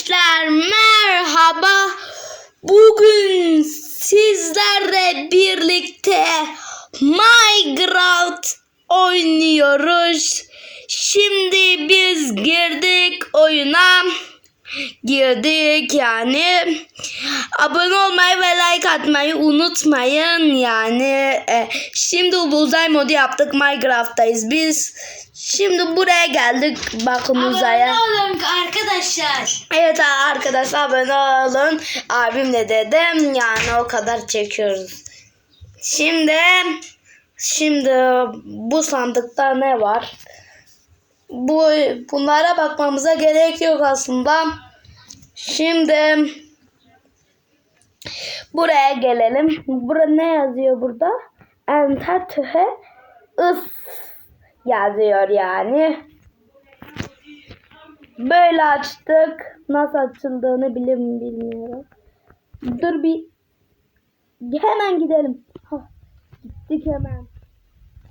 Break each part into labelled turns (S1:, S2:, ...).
S1: Arkadaşlar merhaba. Bugün sizlerle birlikte Minecraft oynuyoruz. Şimdi biz girdik oyuna. Girdik yani. Abone olmayı ve like atmayı unutmayın. Yani e, şimdi uzay modu yaptık. Minecraft'tayız biz. Şimdi buraya geldik. Bakın uzaya.
S2: Abone olun arkadaşlar.
S1: Evet arkadaşlar abone olun. Abimle dedem yani o kadar çekiyoruz. Şimdi şimdi bu sandıkta ne var? Bu bunlara bakmamıza gerek yok aslında. Şimdi buraya gelelim. Burada ne yazıyor burada? Enter to is yazıyor yani. Böyle açtık. Nasıl açıldığını bilim bilmiyorum. Dur bir hemen gidelim. Hah, gittik hemen.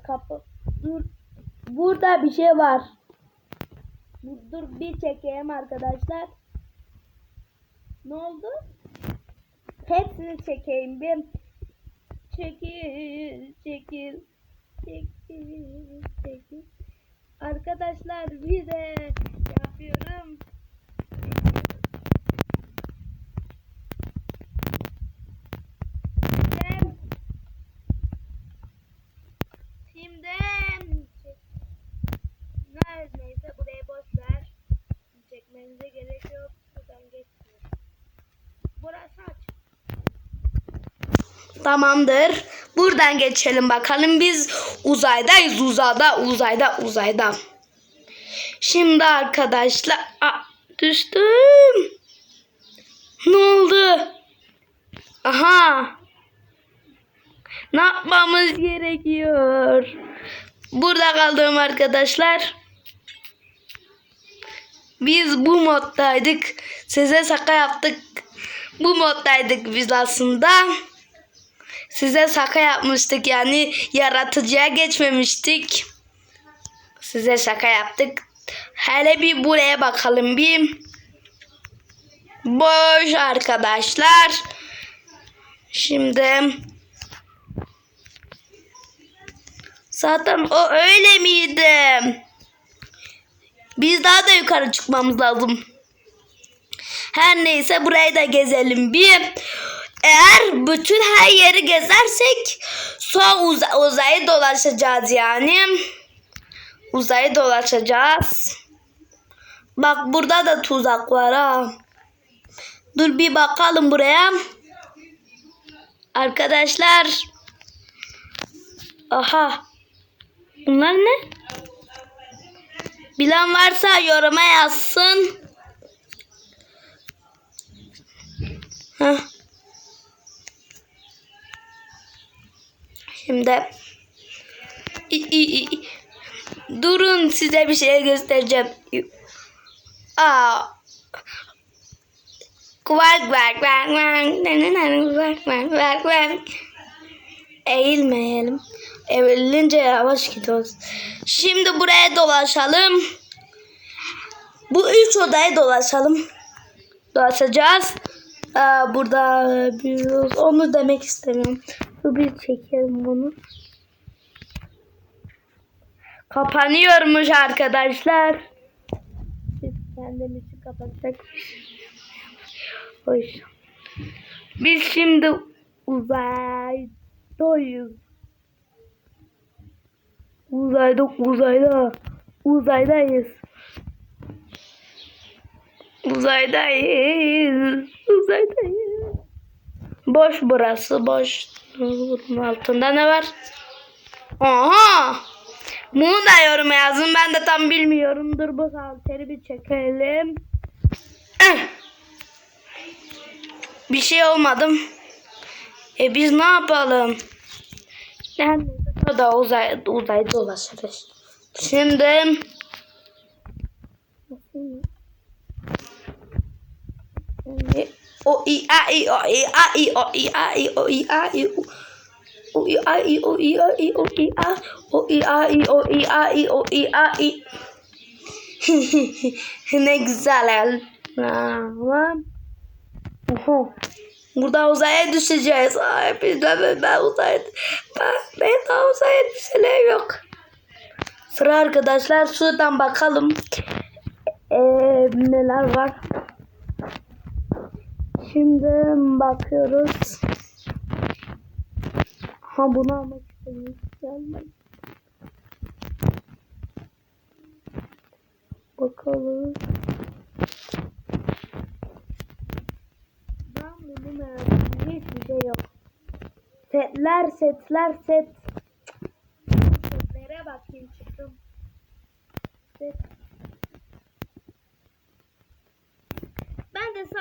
S1: Kapı. Dur. Burada bir şey var. Dur bir çekeyim arkadaşlar. Ne oldu? Hepsini çekeyim bir. Çekil, çekil, çekil, çekil. Arkadaşlar bir de yapıyorum. Tamamdır. Buradan geçelim bakalım. Biz uzaydayız. Uzayda, uzayda, uzayda. Şimdi arkadaşlar Aa, düştüm. Ne oldu? Aha. Ne yapmamız gerekiyor? Burada kaldım arkadaşlar. Biz bu moddaydık. Size şaka yaptık. Bu moddaydık biz aslında. Size şaka yapmıştık yani yaratıcıya geçmemiştik. Size şaka yaptık. Hele bir buraya bakalım bir. Boş arkadaşlar. Şimdi zaten o öyle miydi? Biz daha da yukarı çıkmamız lazım. Her neyse burayı da gezelim bir. Eğer bütün her yeri gezersek sonra uz- uzayı dolaşacağız yani. Uzayı dolaşacağız. Bak burada da tuzak var ha. Dur bir bakalım buraya. Arkadaşlar. Aha. Bunlar ne? Bilen varsa yoruma yazsın. Heh. Şimdi İ, i, i. durun size bir şey göstereceğim. Aa. Kvak kvak kvak kvak kvak kvak kvak Eğilmeyelim. Eğilince yavaş gidiyoruz. Şimdi buraya dolaşalım. Bu üç odaya dolaşalım. Dolaşacağız. Aa, burada bir onu demek istemiyorum. Dur bir çekelim bunu. Kapanıyormuş arkadaşlar. Biz kendimizi kapatacak. Hoş. Biz şimdi uzaydayız. Uzayda, uzayda. Uzaydayız. Uzaydayız. Uzaydayız. Boş burası, boş. Bunun altında ne var? Aha! Bunu da yoruma yazın. Ben de tam bilmiyorum. Dur bu halteri bir çekelim. Eh. Bir şey olmadım. E biz ne yapalım? Yani da uzay, uzay dolaşırız. Şimdi o i a i o i a i o i a i o i a i o i a i o i a i o i a o i a i o i a i o i a i Ne güzel Tamam. Oho. Burada uzaya düşeceğiz. Ay biz de ben uzaya ben, ben daha uzaya düşene yok. Sıra arkadaşlar şuradan bakalım. Ee, neler var. Şimdi bakıyoruz. Ha bunu almak istemiyorum. Bakalım. Ben bunu merak ediyorum. Hiçbir şey yok. Setler, setler, set. Setlere bakayım çıktım. Set.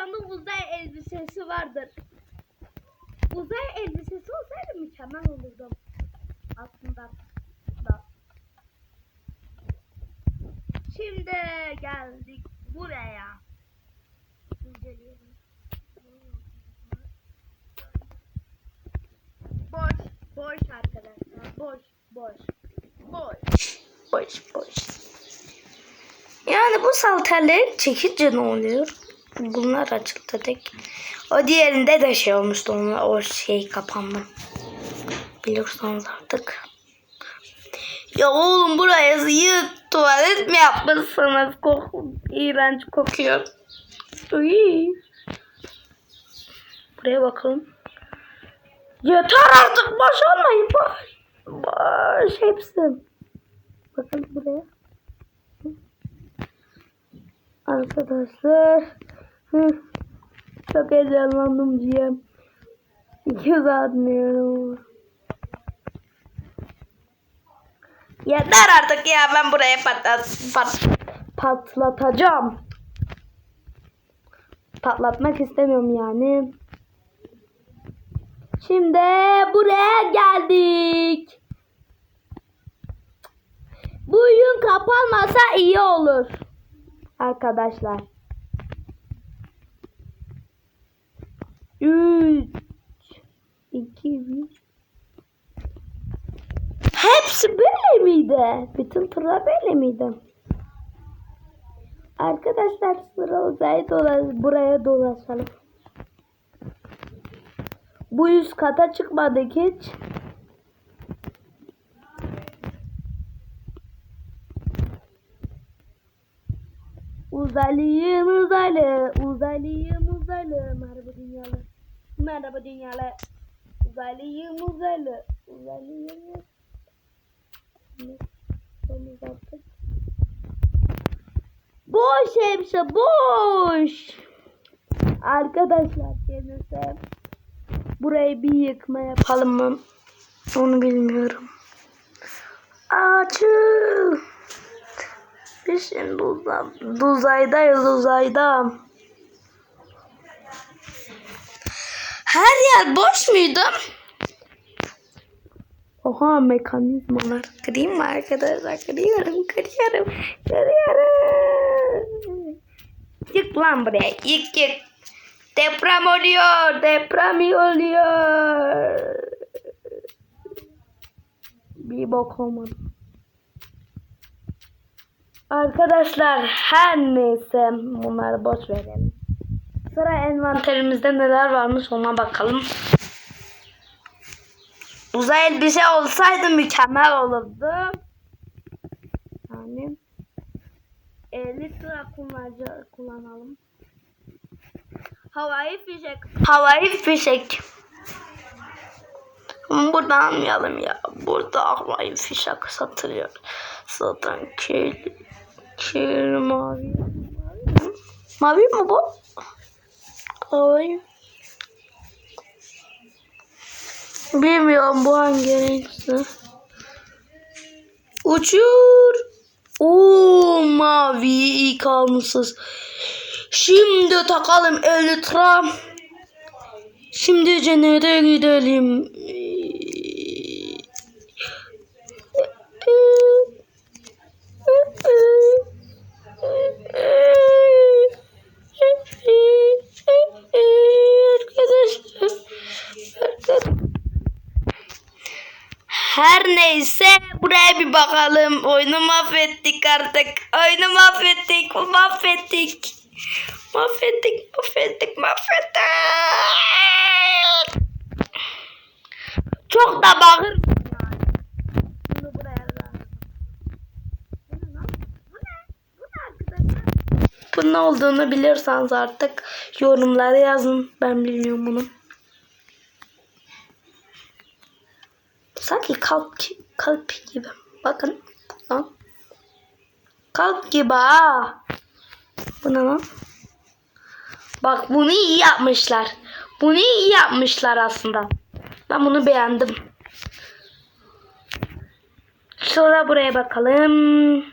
S1: Sandım uzay elbisesi vardır. Uzay elbisesi olsaydı mükemmel olurdu. Aslında. Da. Şimdi geldik buraya. Boş, boş arkadaşlar. Boş, boş. Boş. Boş, boş. Yani bu salterleri çekince ne oluyor? Bunlar açıldı tek. O diğerinde de şey olmuştu onlar o şey kapandı. Biliyorsunuz artık. Ya oğlum buraya yık tuvalet mi yapmışsınız? Koku, iğrenç kokuyor. Uy. Buraya bakalım. Yeter artık boş olmayın boş. Boş hepsi. Bakın buraya. Arkadaşlar. Çok heyecanlandım diyeyim. İki saat diyorum. Yeter artık ya ben buraya patlat, pat, patlatacağım. Patlatmak istemiyorum yani. Şimdi buraya geldik. Bu oyun kapanmasa iyi olur. Arkadaşlar. 3 2 1 Hepsi böyle miydi? Bütün turlar böyle miydi? Arkadaşlar sıra uzaya dolaş buraya dolaşalım. Bu üst kata çıkmadık hiç. Uzaylıyım uzaylı, uzaylıyım uzaylı. Merhaba dünyalı, merhaba dünyalı. Uzaylıyım uzaylı, uzaylıyım uzaylı. Onu yaptık. Boş hepsi boş. Arkadaşlar gelirse burayı bir yıkma yapalım mı? Onu bilmiyorum. Açıl. Biz şimdi uzay, uzaydayız uzayda. Her yer boş muydu? Oha mekanizmalar. Kırayım mı arkadaşlar? Kırıyorum, kırıyorum, kırıyorum. Yık lan buraya, yık yık. Deprem oluyor, deprem oluyor. Bir bok olmadı. Arkadaşlar her neyse bunları boş verelim. Sıra envanterimizde neler varmış ona bakalım. Uzay elbise olsaydı mükemmel olurdu. Yani 50 sıra kullanacak, kullanalım. Havai fişek. Havai fişek. Burada almayalım ya. Burada havai fişek satılıyor. Zaten kirli. Kirli mavi. Mavi mi bu? Havai. Bilmiyorum bu hangi renkse. Uçur. Oo mavi iyi kalmışsınız. Şimdi takalım elytra. Şimdi cennete gidelim. Her neyse buraya bir bakalım. Oyunu mahvettik artık. Oyunu mahvettik. Mahvettik. Mahvettik, mahvettik, mahvettik. Çok da bağır. Bu ne olduğunu bilirseniz artık yorumlara yazın. Ben bilmiyorum bunu. Sanki kalp, kalp gibi. Bakın. Lan. Kalp gibi ha. Bu ne lan? Bak bunu iyi yapmışlar. Bunu iyi yapmışlar aslında. Ben bunu beğendim. Sonra buraya bakalım.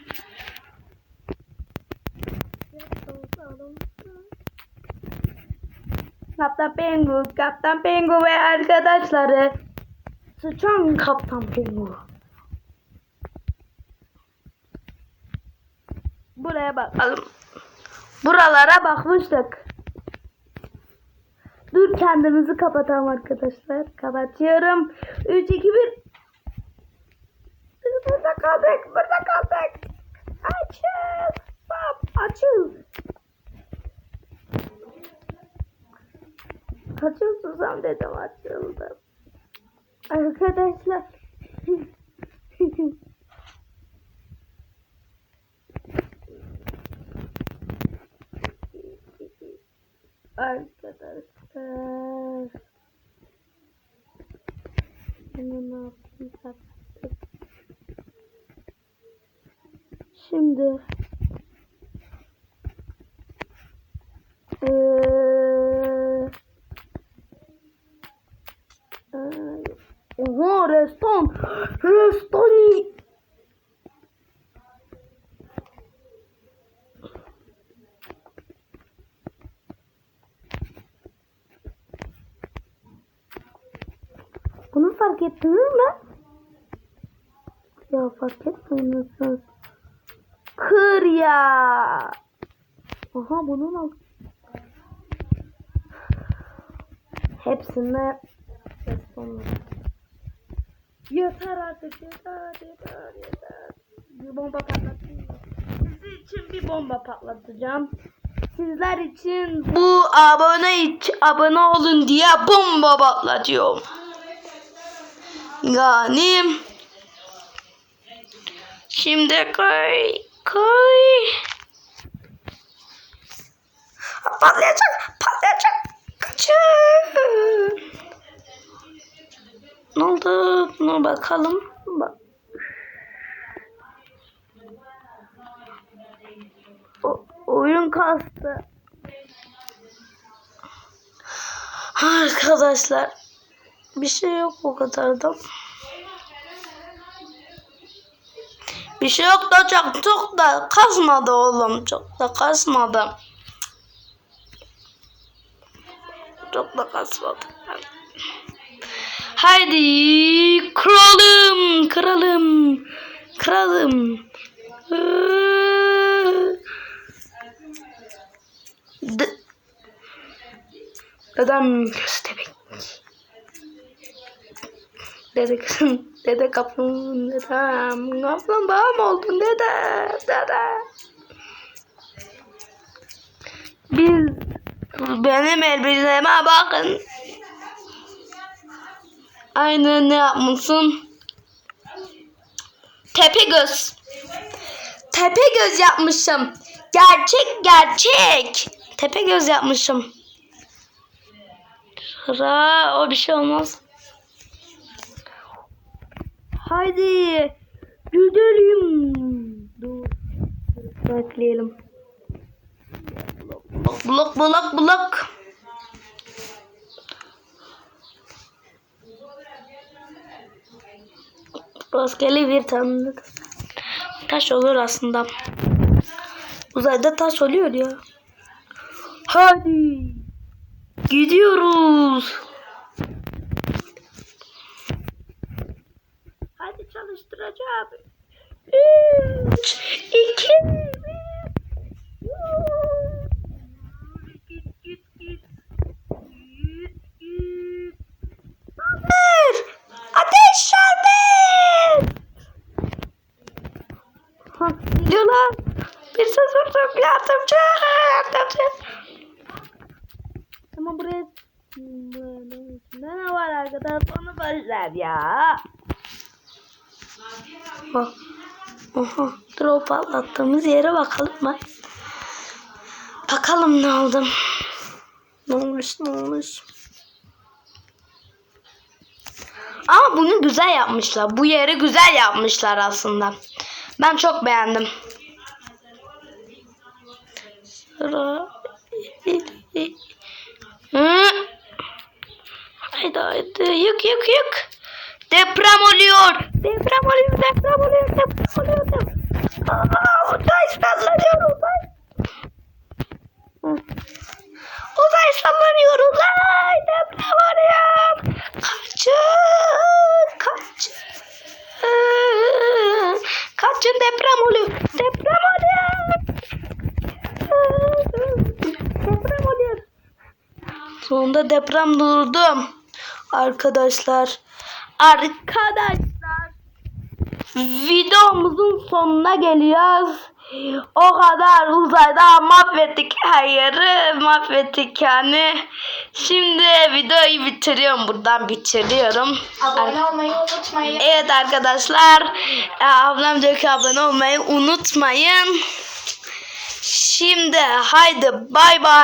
S1: Kaptan Pengu, Kaptan Pengu ve arkadaşları. Sıçan Kaptan Pengu. Buraya bakalım. Buralara bakmıştık. Dur kendimizi kapatalım arkadaşlar. Kapatıyorum. 3, 2, 1. Biz burada kaldık. Burada kaldık. Açıl. Stop. Açıl. Açıl susam dedim açıldı. Arkadaşlar. Şimdi ne yapayım kapattık. Şimdi eee eee, Oha reston. Reston. Bunu fark ettiniz mi? Ya fark etmemişsiniz. Kır ya. Aha bunun al. Hepsine resmen. Yeter artık yeter yeter yeter. Bir bomba patlatayım. Sizin için bir bomba patlatacağım. Sizler için bu abone iç, abone olun diye bomba patlatıyorum. Yani şimdi koy koy patlayacak patlayacak kaçın ne oldu buna bakalım bak o, oyun kastı arkadaşlar bir şey yok o kadar da. Bir şey yok da çok çok da kasmadı oğlum. Çok da kasmadı. Çok da kasmadı. Haydi kralım, kralım, kralım. De Dedem köstebek. Dede kızım, dede kaplan, dedem, kaplan bağım oldun dede, dede. Biz, benim elbiseme bakın. Aynı ne yapmışsın? Tepe göz. Tepe göz yapmışım. Gerçek gerçek. Tepe göz yapmışım. Sıra o bir şey olmaz. Haydi gidelim. Dur. Bekleyelim. Blok blok blok. Rastgele bir tane taş olur aslında. Uzayda taş oluyor ya. Hadi. Gidiyoruz. Hadi çalıştıracağım. Üç, iki, bir. Bir durdum yardımcı yardımcı. Ama buraya ne ne var arkadaş onu boşver ya. Bak. Oha, drop atlattığımız yere bakalım mı? Bakalım ne oldu. Ne olmuş ne olmuş. Ama bunu güzel yapmışlar. Bu yeri güzel yapmışlar aslında. Ben çok beğendim. Sıra... Haydi haydi yık yık yık. Deprem oluyor. Deprem oluyor. Deprem oluyor. Deprem oluyor. Deprem. Aa, uzay sallanıyor uzay. Uzay sallanıyor uzay. Deprem oluyor. Kaçın. Kaçın. Kaçın deprem oluyor. Deprem oluyor. Deprem oluyor. Sonunda deprem durdu. Arkadaşlar. Arkadaşlar. Videomuzun sonuna geliyoruz. O kadar uzayda mahvettik her yeri. Mahvettik yani. Şimdi videoyu bitiriyorum. Buradan bitiriyorum.
S2: Abone olmayı unutmayın.
S1: Evet arkadaşlar. e, Ablam diyor ki abone olmayı unutmayın. Şimdi haydi bay bay.